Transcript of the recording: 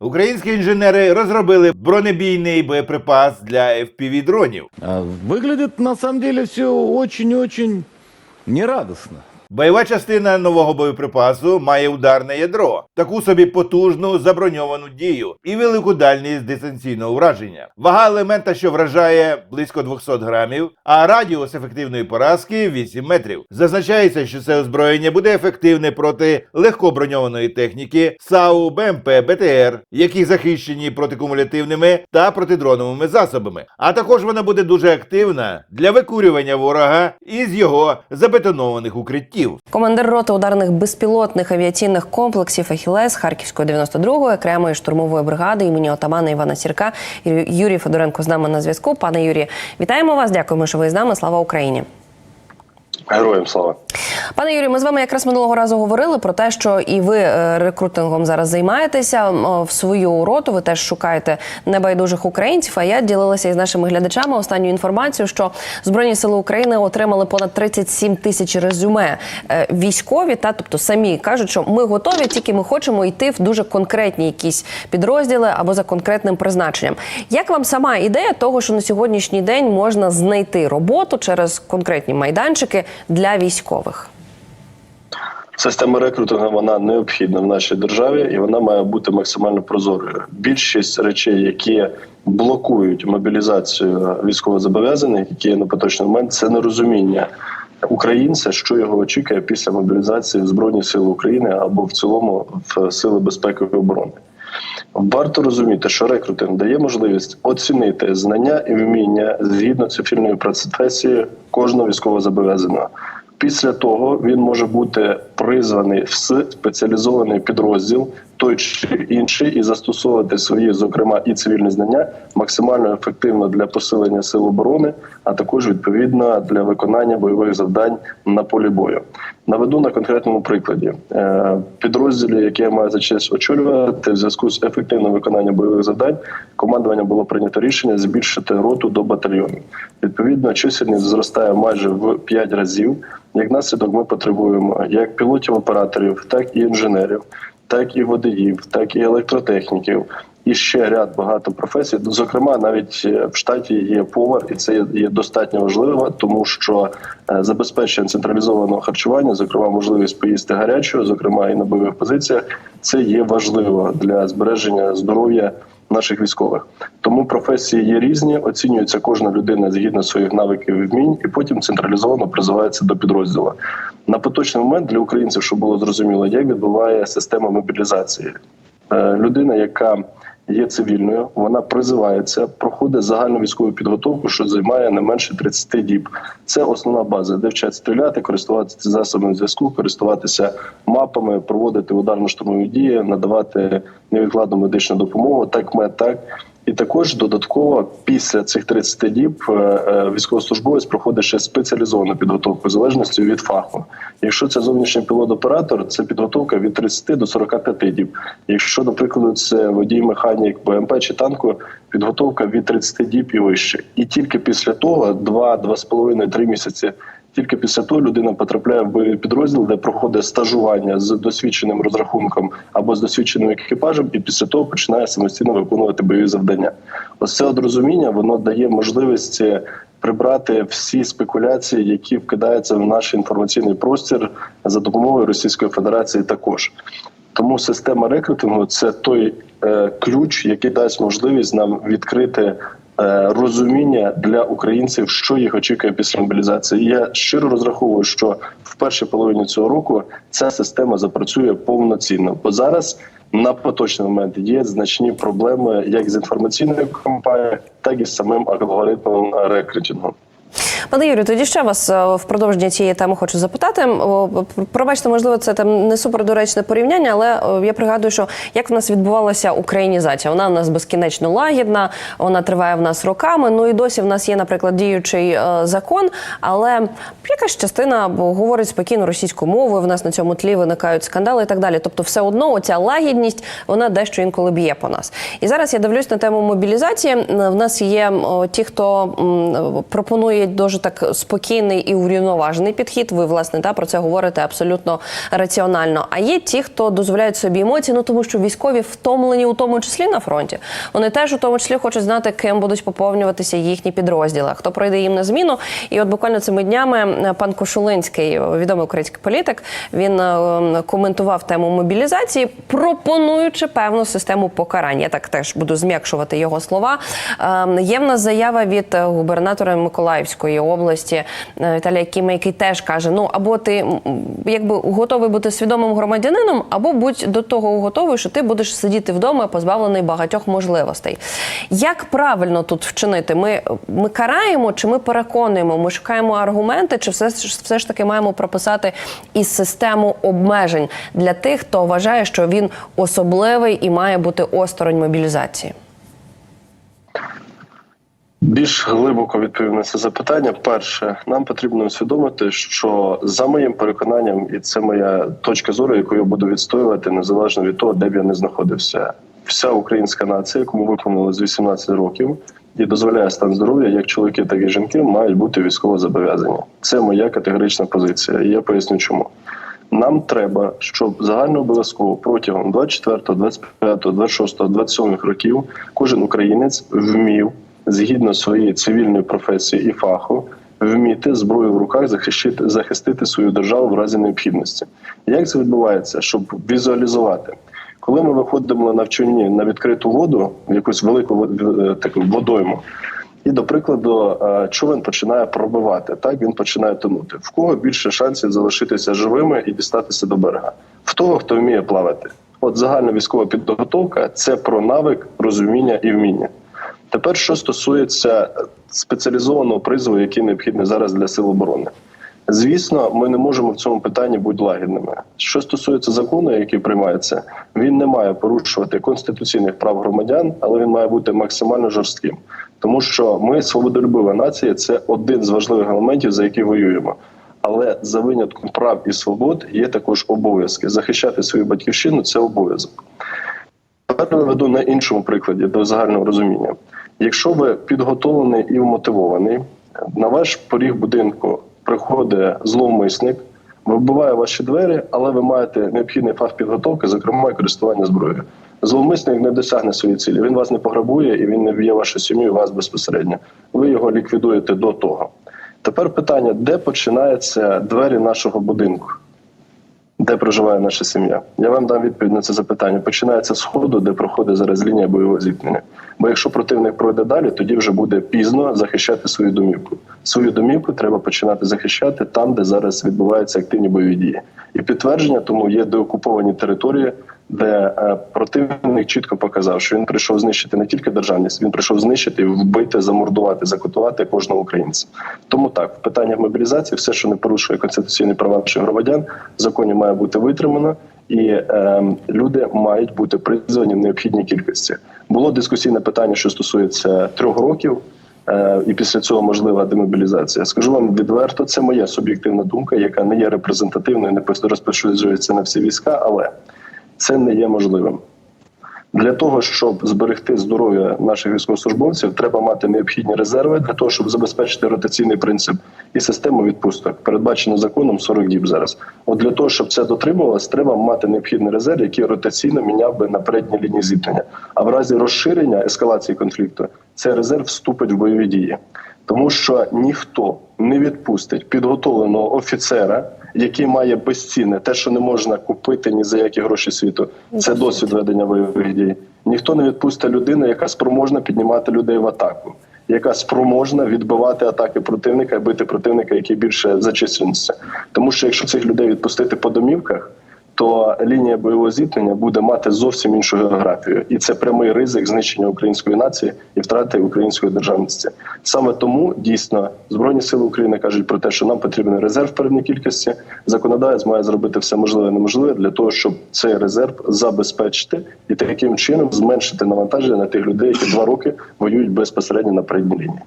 Українські інженери розробили бронебійний боєприпас для fpv дронів. А Выглядит на самом деле все очень-очень нерадостно. Бойова частина нового боєприпасу має ударне ядро, таку собі потужну заброньовану дію і велику дальність дистанційного враження. Вага елемента, що вражає близько 200 грамів, а радіус ефективної поразки 8 метрів. Зазначається, що це озброєння буде ефективне проти легкоброньованої техніки САУ, БМП, БТР, які захищені протикумулятивними та протидроновими засобами. А також вона буде дуже активна для викурювання ворога із його забетонованих укриттів. Командир роти ударних безпілотних авіаційних комплексів Ахілес Харківської 92-ї окремої штурмової бригади імені отамана Івана Сірка Юрій Федоренко з нами на зв'язку. Пане Юрі, вітаємо вас. Дякуємо, що ви з нами. Слава Україні. Героям слава. Пане Юрію, ми з вами якраз минулого разу говорили про те, що і ви е, рекрутингом зараз займаєтеся в свою роту. Ви теж шукаєте небайдужих українців. А я ділилася із нашими глядачами останню інформацію, що Збройні сили України отримали понад 37 тисяч резюме. Е, Військові та тобто самі кажуть, що ми готові, тільки ми хочемо йти в дуже конкретні якісь підрозділи або за конкретним призначенням. Як вам сама ідея того, що на сьогоднішній день можна знайти роботу через конкретні майданчики для військових? Система рекрутингу вона необхідна в нашій державі і вона має бути максимально прозорою. Більшість речей, які блокують мобілізацію військовозобов'язаних, які є на поточний момент, це нерозуміння українця, що його очікує після мобілізації в Збройні Сили України або в цілому в сили безпеки і оборони. Варто розуміти, що рекрутинг дає можливість оцінити знання і вміння згідно цивільної професії кожного військовозобов'язаного. Після того він може бути призваний в спеціалізований підрозділ, той чи інший, і застосовувати свої, зокрема, і цивільні знання максимально ефективно для посилення сил оборони, а також відповідно для виконання бойових завдань на полі бою. Наведу на конкретному прикладі Е, підрозділі, який я маю за честь очолювати, в зв'язку з ефективним виконанням бойових завдань, командування було прийнято рішення збільшити роту до батальйону. Відповідно, чисельність зростає майже в 5 разів. Як наслідок, ми потребуємо як пілотів-операторів, так і інженерів, так і водіїв, так і електротехніків. І ще ряд багато професій. Зокрема, навіть е, в штаті є повар, і це є- є достатньо важливо, тому що е, забезпечення централізованого харчування, зокрема, можливість поїсти гарячого, зокрема і на бойових позиціях, це є важливо для збереження здоров'я наших військових. Тому професії є різні, оцінюється кожна людина згідно своїх навиків і вмінь, і потім централізовано призивається до підрозділу. На поточний момент для українців, щоб було зрозуміло, як відбуває система мобілізації. Е, Людина, яка є цивільною, вона призивається, проходить загальну військову підготовку, що займає не менше 30 діб. Це основна база, де вчать стріляти, користуватися засобами зв'язку, користуватися мапами, проводити ударно-штурмові дії, надавати невідкладну медичну допомогу, так мед, так. І також додатково після цих 30 діб е, е, військовослужбовець проходить ще спеціалізовану підготовку в залежності від фаху. Якщо це зовнішній пілот-оператор, це підготовка від 30 до 45 діб. Якщо, до прикладу, це водій механік БМП чи танку, підготовка від 30 діб і вище. І тільки після того, 2-2,5-3 місяці. Тільки після того людина потрапляє в підрозділ, де проходить стажування з досвідченим розрахунком або з досвідченим екіпажем, і після того починає самостійно виконувати бойові завдання. Ось це розуміння воно дає можливість прибрати всі спекуляції, які вкидаються в наш інформаційний простір за допомогою Російської Федерації. Також тому система рекрутингу це той е, ключ, який дасть можливість нам відкрити розуміння для українців, що їх очікує після мобілізації. Я щиро розраховую, що в першій половині цього року ця система запрацює повноцінно, бо зараз. На поточний момент є значні проблеми як з інформаційною кампанією, так і з самим алгоритмом рекрутингу. Пане Юрію, тоді ще вас е, в продовження цієї теми хочу запитати. Пробачте, можливо, це там не супердоречне порівняння, але е, я пригадую, що як в нас відбувалася українізація. Вона в нас безкінечно лагідна, вона триває в нас роками. Ну і досі в нас є, наприклад, діючий е, закон, але якась частина говорить спокійно російською мовою. В нас на цьому тлі виникають скандали і так далі. Тобто, все одно оця лагідність вона дещо інколи б'є по нас. І зараз я дивлюсь на тему мобілізації. В нас є ті, хто пропонує дожити так спокійний і урівноважений підхід. Ви власне та про це говорите абсолютно раціонально. А є ті, хто дозволяють собі емоції, ну тому що військові втомлені, у тому числі на фронті. Вони теж у тому числі хочуть знати, ким будуть поповнюватися їхні підрозділи, хто пройде їм на зміну. І от буквально цими днями е, пан Кошулинський, відомий український політик, він е, коментував тему мобілізації, пропонуючи певну систему покарань. Я так теж буду зм'якшувати його слова. Е, Є в нас заява від е, губернатора Миколаївської е, Віталія Кіма, який теж каже: ну або ти якби готовий бути свідомим громадянином, або будь до того готовий, що ти будеш сидіти вдома, позбавлений багатьох можливостей. Як правильно тут вчинити? Ми, ми караємо чи ми переконуємо? Ми шукаємо аргументи, чи все, все ж таки маємо прописати і систему обмежень для тих, хто вважає, що він особливий і має бути осторонь мобілізації? Більш глибоко відповім на це запитання. Перше, нам потрібно усвідомити, що за моїм переконанням, і це моя точка зору, яку я буду відстоювати незалежно від того, де б я не знаходився. Вся українська нація, якому виповнило з 18 років, і дозволяє стан здоров'я, як чоловіки, так і жінки, мають бути військово зобов'язані. Це моя категорична позиція. І я поясню, чому. Нам треба, щоб загально обов'язково протягом 24, 25, 26, 27 років кожен українець вмів згідно своєї цивільної професії і фаху вміти зброю в руках захищити захистити свою державу в разі необхідності. Як це відбувається, щоб візуалізувати? Коли ми виходимо на навчанні на відкриту воду, якусь велику е, таку водойму, і, до прикладу, е, човен починає пробивати. Так він починає тонути. В кого більше шансів залишитися живими і дістатися до берега? В того, хто вміє плавати. От загальна військова підготовка це про навик, розуміння і вміння. Тепер, що стосується спеціалізованого призову, який необхідний зараз для сил оборони. Звісно, ми не можемо в цьому питанні бути лагідними. Що стосується закону, який приймається, він не має порушувати конституційних прав громадян, але він має бути максимально жорстким, тому що ми свободолюбива нація. Це один з важливих елементів, за які воюємо. Але за винятком прав і свобод є також обов'язки. Захищати свою батьківщину це обов'язок. Тепер наведу на іншому прикладі до загального розуміння. Якщо ви підготовлений і вмотивований, на ваш поріг будинку приходить зловмисник, вибиває ваші двері, але ви маєте необхідний фах підготовки, зокрема користування зброєю. Зловмисник не досягне своєї цілі. Він вас не пограбує і він не б'є вашу сім'ю вас безпосередньо. Ви його ліквідуєте до того. Тепер питання: де починаються двері нашого будинку? Де проживає наша сім'я. Я вам дам відповідь на це запитання. Починається з сходу, де проходить зараз лінія бойового зіткнення. Бо якщо противник пройде далі, тоді вже буде пізно захищати свою домівку. Свою домівку треба починати захищати там, де зараз відбуваються активні бойові дії. І підтвердження тому є деокуповані території, де е, противник чітко показав, що він прийшов знищити не тільки державність, він прийшов знищити, вбити, замордувати, закотувати кожного українця. Тому так, в питаннях мобілізації, все, що не порушує конституційні права наших громадян, законі має бути витримано, і е, люди мають бути призвані в необхідній кількості. Було дискусійне питання, що стосується трьох років. Е, І після цього можлива демобілізація. Скажу вам відверто, це моя суб'єктивна думка, яка не є репрезентативною, не розпоширюється на всі війська, але це не є можливим. Для того щоб зберегти здоров'я наших військовослужбовців, треба мати необхідні резерви для того, щоб забезпечити ротаційний принцип і систему відпусток, передбачено законом 40 діб зараз. От для того, щоб це дотримувалось, треба мати необхідний резерв, який ротаційно міняв би на передній лінії зіткнення. А в разі розширення ескалації конфлікту цей резерв вступить в бойові дії, тому що ніхто не відпустить підготовленого офіцера. Який має безцінне, те, що не можна купити ні за які гроші світу, це досвід ведення бойових дій. Ніхто не відпустить людину, яка спроможна піднімати людей в атаку, яка спроможна відбивати атаки противника і бити противника, який більше за численністю. Тому що якщо цих людей відпустити по домівках, то лінія бойового зіткнення буде мати зовсім іншу географію, і це прямий ризик знищення української нації і втрати української державності. Саме тому дійсно збройні сили України кажуть про те, що нам потрібен резерв певній кількості. Законодавець має зробити все можливе і неможливе для того, щоб цей резерв забезпечити і таким чином зменшити навантаження на тих людей, які два роки воюють безпосередньо на передній лінії.